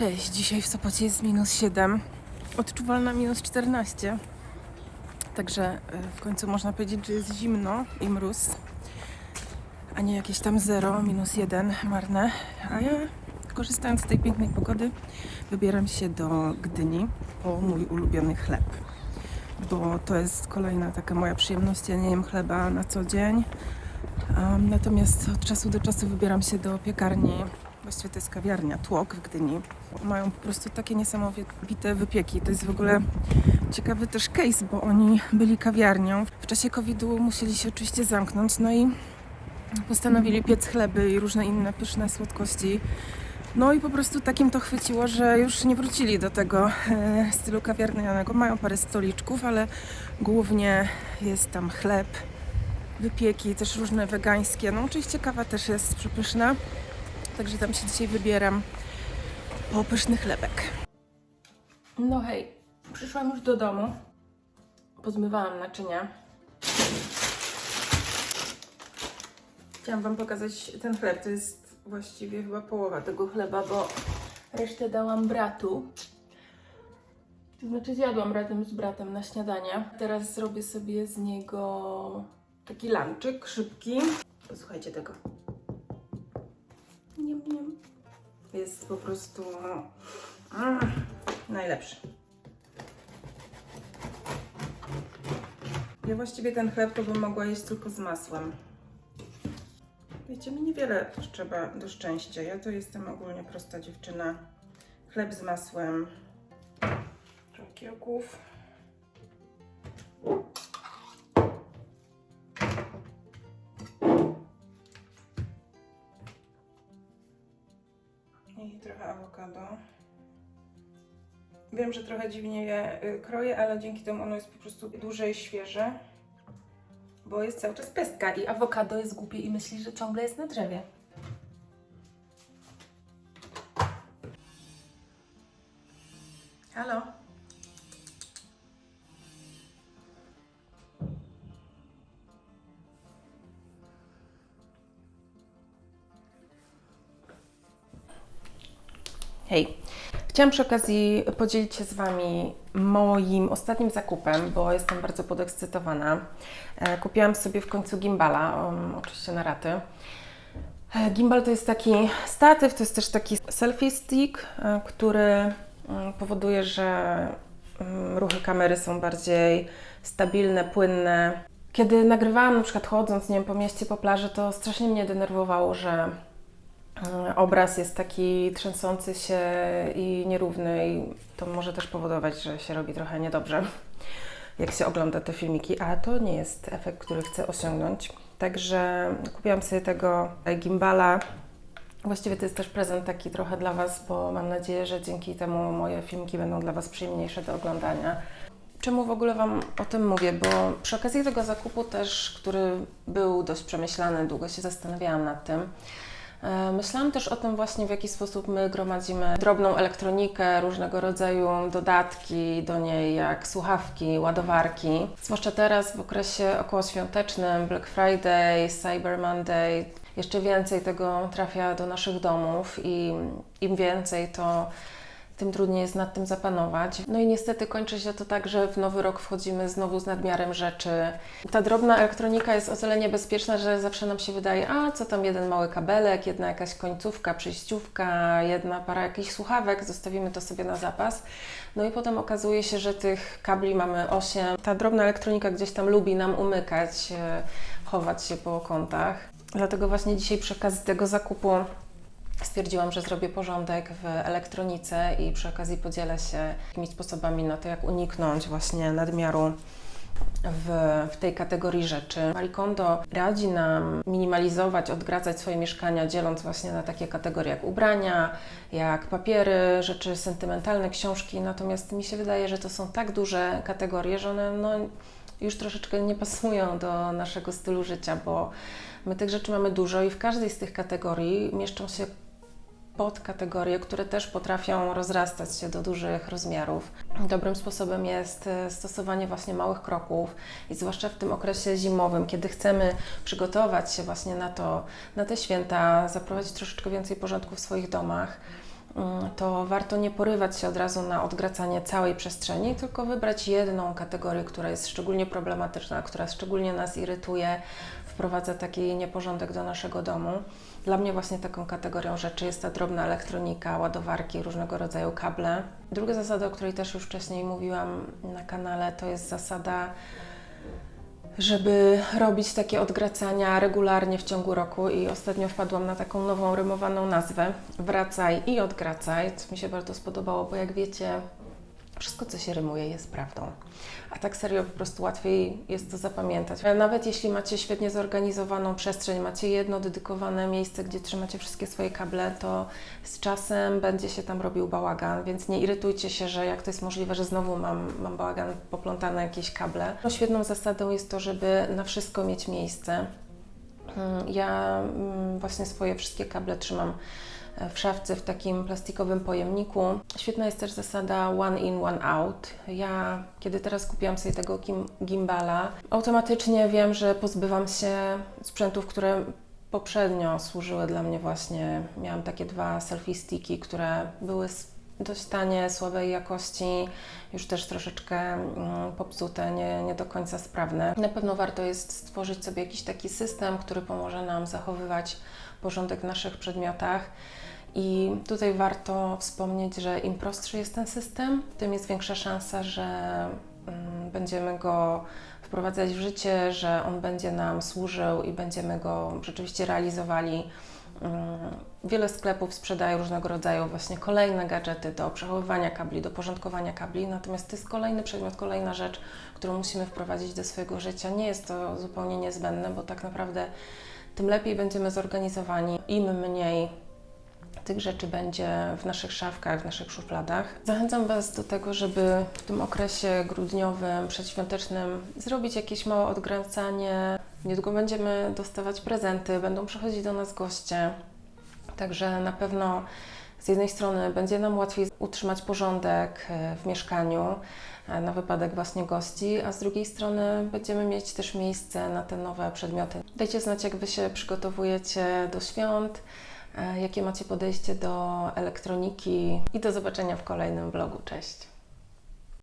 Cześć, dzisiaj w Sopocie jest minus 7, odczuwalna minus 14. Także e, w końcu można powiedzieć, że jest zimno i mróz, a nie jakieś tam 0, minus 1 marne. A ja, korzystając z tej pięknej pogody, wybieram się do Gdyni po mój ulubiony chleb. Bo to jest kolejna taka moja przyjemność. Ja nie jem chleba na co dzień. Um, natomiast od czasu do czasu wybieram się do piekarni. Właściwie to jest kawiarnia Tłok w Gdyni. Mają po prostu takie niesamowite wypieki. To jest w ogóle ciekawy też case, bo oni byli kawiarnią. W czasie COVID-u musieli się oczywiście zamknąć, no i postanowili piec chleby i różne inne pyszne słodkości. No i po prostu takim to chwyciło, że już nie wrócili do tego e, stylu kawiarnianego. Mają parę stoliczków, ale głównie jest tam chleb, wypieki, też różne wegańskie. No oczywiście kawa też jest przepyszna, także tam się dzisiaj wybieram po pyszny chlebek. No hej, przyszłam już do domu. Pozmywałam naczynia. Chciałam Wam pokazać ten chleb. To jest właściwie chyba połowa tego chleba, bo resztę dałam bratu. To znaczy zjadłam razem z bratem na śniadanie. Teraz zrobię sobie z niego taki lanczyk szybki. Posłuchajcie tego. Niam, niam. Jest po prostu mm, najlepszy. Ja właściwie ten chleb to bym mogła jeść tylko z masłem. Wiecie, mi niewiele trzeba do szczęścia. Ja to jestem ogólnie prosta dziewczyna. Chleb z masłem, trochę kiełków. Awokado. Wiem, że trochę dziwnie je y, kroję, ale dzięki temu ono jest po prostu dłużej świeże, bo jest cały czas pestka i awokado jest głupie i myśli, że ciągle jest na drzewie. Halo? Hej. Chciałam przy okazji podzielić się z Wami moim ostatnim zakupem, bo jestem bardzo podekscytowana. E, Kupiłam sobie w końcu gimbala, um, oczywiście na raty. E, Gimbal to jest taki statyw, to jest też taki selfie stick, e, który mm, powoduje, że mm, ruchy kamery są bardziej stabilne, płynne. Kiedy nagrywałam na przykład chodząc, nie wiem, po mieście, po plaży, to strasznie mnie denerwowało, że obraz jest taki trzęsący się i nierówny i to może też powodować, że się robi trochę niedobrze, jak się ogląda te filmiki, a to nie jest efekt, który chcę osiągnąć. Także kupiłam sobie tego gimbala. Właściwie to jest też prezent taki trochę dla Was, bo mam nadzieję, że dzięki temu moje filmiki będą dla Was przyjemniejsze do oglądania. Czemu w ogóle Wam o tym mówię? Bo przy okazji tego zakupu też, który był dość przemyślany, długo się zastanawiałam nad tym, E, Myślałam też o tym właśnie, w jaki sposób my gromadzimy drobną elektronikę, różnego rodzaju dodatki do niej, jak słuchawki, ładowarki. Zwłaszcza teraz w okresie okołoświątecznym, Black Friday, Cyber Monday, jeszcze więcej tego trafia do naszych domów i im więcej to tym trudniej jest nad tym zapanować. No i niestety kończy się to tak, że w nowy rok wchodzimy znowu z nadmiarem rzeczy. Ta drobna elektronika jest o tyle niebezpieczna, że zawsze nam się wydaje, a co tam jeden mały kabelek, jedna jakaś końcówka, przejściówka, jedna para jakichś słuchawek, zostawimy to sobie na zapas. No i potem okazuje się, że tych kabli mamy 8. Ta drobna elektronika gdzieś tam lubi nam umykać, e, chować się po kątach. Dlatego właśnie dzisiaj przy okazji tego zakupu stwierdziłam, że zrobię porządek w elektronice i przy okazji podzielę się jakimiś sposobami na to, jak uniknąć właśnie nadmiaru w, w tej kategorii rzeczy. Marie Kondo radzi nam minimalizować, odgradzać swoje mieszkania, dzieląc właśnie na takie kategorie jak ubrania, jak papiery, rzeczy sentymentalne, książki. Natomiast mi się wydaje, że to są tak duże kategorie, że one no, już troszeczkę nie pasują do naszego stylu życia, bo my tych rzeczy mamy dużo i w każdej z tych kategorii mieszczą się podkategorie, które też potrafią rozrastać się do dużych rozmiarów. Dobrym sposobem jest e, stosowanie właśnie małych kroków i zwłaszcza w tym okresie zimowym, kiedy chcemy przygotować się właśnie na to, na te święta, zaprowadzić troszeczkę więcej porządku w swoich domach mm, to warto nie porywać się od razu na odgracanie całej przestrzeni, tylko wybrać jedną kategorię, która jest szczególnie problematyczna, która szczególnie nas irytuje, wprowadza taki nieporządek do naszego domu. Dla mnie właśnie taką kategorią rzeczy jest ta drobna elektronika, ładowarki, różnego rodzaju kable. Druga zasada, o której też już wcześniej mówiłam na kanale, to jest zasada żeby robić takie odgracania regularnie w ciągu roku i ostatnio wpadłam na taką nową rymowaną nazwę Wracaj i odgracaj, co mi się bardzo spodobało, bo jak wiecie, wszystko co się rymuje jest prawdą. A tak serio po prostu łatwiej jest to zapamiętać. Nawet jeśli macie świetnie zorganizowaną przestrzeń, macie jedno dedykowane miejsce, gdzie trzymacie wszystkie swoje kable, to z czasem będzie się tam robił bałagan, więc nie irytujcie się, że jak to jest możliwe, że znowu mam, mam bałagan poplątane jakieś kable. No, świetną zasadą jest to, żeby na wszystko mieć miejsce. Mm, Ja mm, właśnie swoje wszystkie kable trzymam w szafce w takim plastikowym pojemniku. Świetna jest też zasada one in, one out. Ja, kiedy teraz kupiłam sobie tego gim- gimbala, automatycznie wiem, że pozbywam się sprzętów, które poprzednio służyły dla mnie właśnie. Miałam takie dwa selfie sticki, które były dość tanie, słabej jakości, już też troszeczkę mm, popsute, nie, nie do końca sprawne. Na pewno warto jest stworzyć sobie jakiś taki system, który pomoże nam zachowywać porządek w naszych przedmiotach. I tutaj warto wspomnieć, że im prostszy jest ten system, tym jest większa szansa, że mm, będziemy go wprowadzać w życie, że on będzie nam służył i będziemy go rzeczywiście realizowali. Mm, Wiele sklepów sprzedaje różnego rodzaju właśnie kolejne gadżety do przechowywania kabli, do porządkowania kabli, natomiast to jest kolejny przedmiot, kolejna rzecz, którą musimy wprowadzić do swojego życia. Nie jest to zupełnie niezbędne, bo tak naprawdę tym lepiej będziemy zorganizowani, im mniej tych rzeczy będzie w naszych szafkach, w naszych szufladach. Zachęcam Was do tego, żeby w tym okresie grudniowym, przedświątecznym zrobić jakieś małe odgracanie. Niedługo będziemy dostawać prezenty, będą przychodzić do nas goście. Także na pewno z jednej strony będzie nam łatwiej utrzymać porządek e, w mieszkaniu e, na wypadek właśnie gości, a z drugiej strony będziemy mieć też miejsce na te nowe przedmioty. Dajcie znać, jak Wy się przygotowujecie do świąt, e, jakie macie podejście do elektroniki i do zobaczenia w kolejnym vlogu. Cześć!